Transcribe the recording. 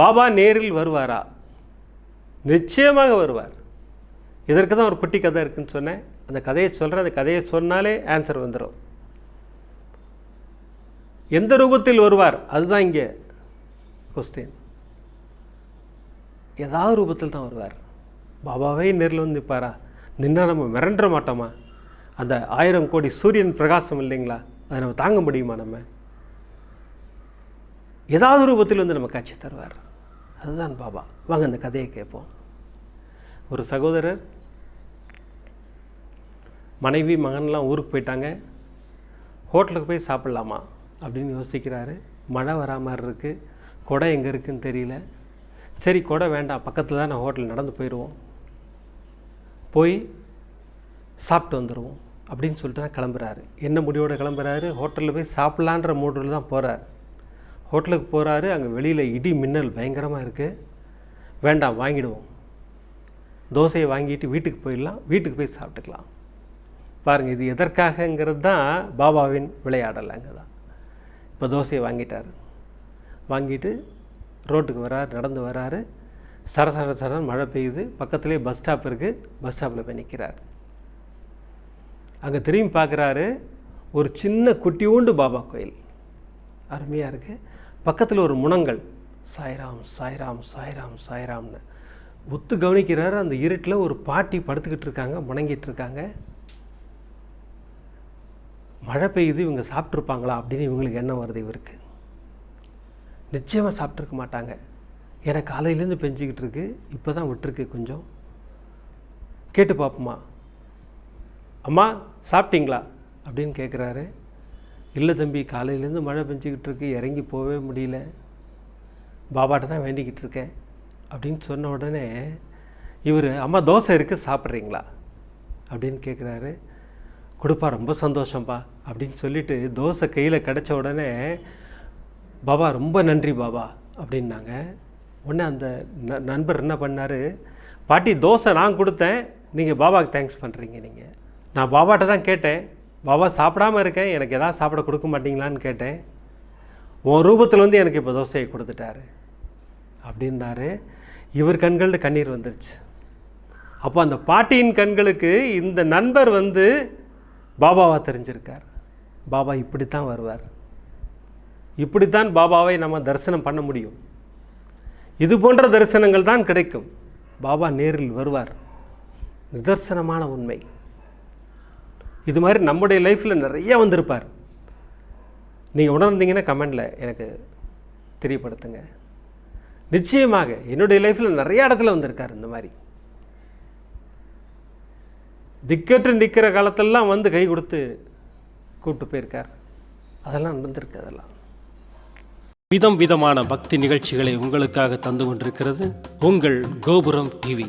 பாபா நேரில் வருவாரா? நிச்சயமாக வருவார். இதற்கு தான் ஒரு குட்டி கதை இருக்குன்னு சொன்னேன். அந்த கதையை சொல்கிறேன் அந்த கதையை சொன்னாலே ஆன்சர் வந்துடும் எந்த ரூபத்தில் வருவார்? அதுதான் இங்கே கொஸ்டின் ஏதாவது ரூபத்தில் தான் வருவார். பாபாவே நேரில் வந்து நிற்பாரா? நின்னா நம்ம மிரண்டுற மாட்டோமா? அந்த ஆயிரம் கோடி சூரியன் பிரகாசம் இல்லைங்களா? அதை நம்ம தாங்க முடியுமா நம்ம? ஏதாவது ரூபத்தில் வந்து நம்ம காட்சி தருவார். அதுதான் பாபா. வாங்க அந்த கதையை கேட்போம். ஒரு சகோதரர் மனைவி மகன்லாம் ஊருக்கு போயிட்டாங்க. ஹோட்டலுக்கு போய் சாப்பிட்லாமா? அப்படின்னு யோசிக்கிறாரு. மழை வரா மாதிரி இருக்குது கொடை எங்கே இருக்குன்னு தெரியல. சரி கொடை வேண்டாம். பக்கத்தில் தான் நான் ஹோட்டல் நடந்து போயிடுவோம். போய் சாப்பிட்டு வந்துடுவோம் அப்படின்னு சொல்லிட்டு தான் கிளம்புறாரு. என்ன முடிவோட கிளம்புறாரு? ஹோட்டலில் போய் சாப்பிட்லான்ற மூடில் தான் போகிறார் ஹோட்டலுக்கு போகிறாரு அங்கே வெளியில் இடி மின்னல் பயங்கரமாக இருக்குது வேண்டாம் வாங்கிடுவோம். தோசையை வாங்கிட்டு வீட்டுக்கு போயிடலாம் வீட்டுக்கு போய் சாப்பிட்டுக்கலாம். பாருங்கள் இது எதற்காகங்கிறது தான் பாபாவின் விளையாடல் அங்கே தான் இப்போ தோசையை வாங்கிட்டார். வாங்கிட்டு ரோட்டுக்கு வரார் நடந்து வராரு. சர சர சரன் மழை பெய்யுது. பக்கத்துலேயே பஸ் ஸ்டாப் இருக்குது பஸ் ஸ்டாப்பில் போய் நிற்கிறார் அங்கே திரும்பி பார்க்குறாரு ஒரு சின்ன குட்டியூண்டு பாபா கோயில். அருமையாக இருக்குது பக்கத்தில் ஒரு முனங்கள் சாய்ராம் சாய்ராம் சாய்ராம் சாய்ராம்னு. ஒத்து கவனிக்கிறாரு அந்த இருட்டில் ஒரு பாட்டி படுத்துக்கிட்டு இருக்காங்க முணங்கிட்டு இருக்காங்க. மழை பெய்யுது இவங்க சாப்பிட்ருப்பாங்களா அப்படின்னு இவங்களுக்கு எண்ணம் வருது இவருக்கு. நிச்சயமாக சாப்பிட்ருக்க மாட்டாங்க. ஏன்னா காலையிலேருந்து பெஞ்சிக்கிட்டு இருக்கு இப்போ தான் விட்டுருக்கு கொஞ்சம். கேட்டு பார்ப்போமா அம்மா சாப்பிட்டீங்களா? அப்படின்னு கேட்குறாரு இல்லை தம்பி காலையிலேருந்து மழை பெஞ்சிக்கிட்டு இருக்கு இறங்கி போகவே முடியல. பாபாட்ட தான் வேண்டிக்கிட்டு இருக்கேன் அப்படின்னு சொன்ன உடனே இவர் அம்மா தோசை இருக்குது சாப்பிட்றீங்களா? அப்படின்னு கேட்குறாரு கொடுப்பா ரொம்ப சந்தோஷம்ப்பா அப்படின்னு சொல்லிட்டு தோசை கையில் கிடச்ச உடனே பாபா ரொம்ப நன்றி பாபா அப்படின்னாங்க. உடனே அந்த ந- நண்பர் என்ன பண்ணார் பாட்டி தோசை நான் கொடுத்தேன் நீங்கள் பாபாவுக்கு தேங்க்ஸ் பண்ணுறீங்க நீங்கள் நான் பாபாட்ட தான் கேட்டேன். பாபா சாப்பிடாம இருக்கேன். எனக்கு எதாவது சாப்பிட கொடுக்க மாட்டீங்களான்னு கேட்டேன். உன் ரூபத்தில் வந்து எனக்கு இப்போ தோசையை கொடுத்துட்டாரு. அப்படின்னாரு இவர் கண்களில் கண்ணீர் வந்துருச்சு. அப்போ அந்த பாட்டியின் கண்களுக்கு இந்த நண்பர் வந்து பாபாவாக தெரிஞ்சிருக்கார். பாபா இப்படித்தான் வருவார். இப்படித்தான் பாபாவை நம்ம தரிசனம் பண்ண முடியும். இது போன்ற தரிசனங்கள் தான் கிடைக்கும். பாபா நேரில் வருவார். நிதர்சனமான உண்மை. இது மாதிரி நம்முடைய லைஃப்பில் நிறைய வந்திருப்பார். நீங்கள் உணர்ந்தீங்கன்னா கமெண்டில் எனக்கு தெரியப்படுத்துங்க. நிச்சயமாக என்னுடைய லைஃப்பில் நிறைய இடத்துல வந்திருக்கார் இந்த மாதிரி. திக்கற்று நிற்கிற காலத்திலலாம் வந்து கை கொடுத்து கூப்பிட்டு போயிருக்கார். அதெல்லாம் நடந்திருக்கு அதெல்லாம். விதம் விதமான பக்தி நிகழ்ச்சிகளை உங்களுக்காக தந்து கொண்டிருக்கிறது உங்கள் கோபுரம் டிவி.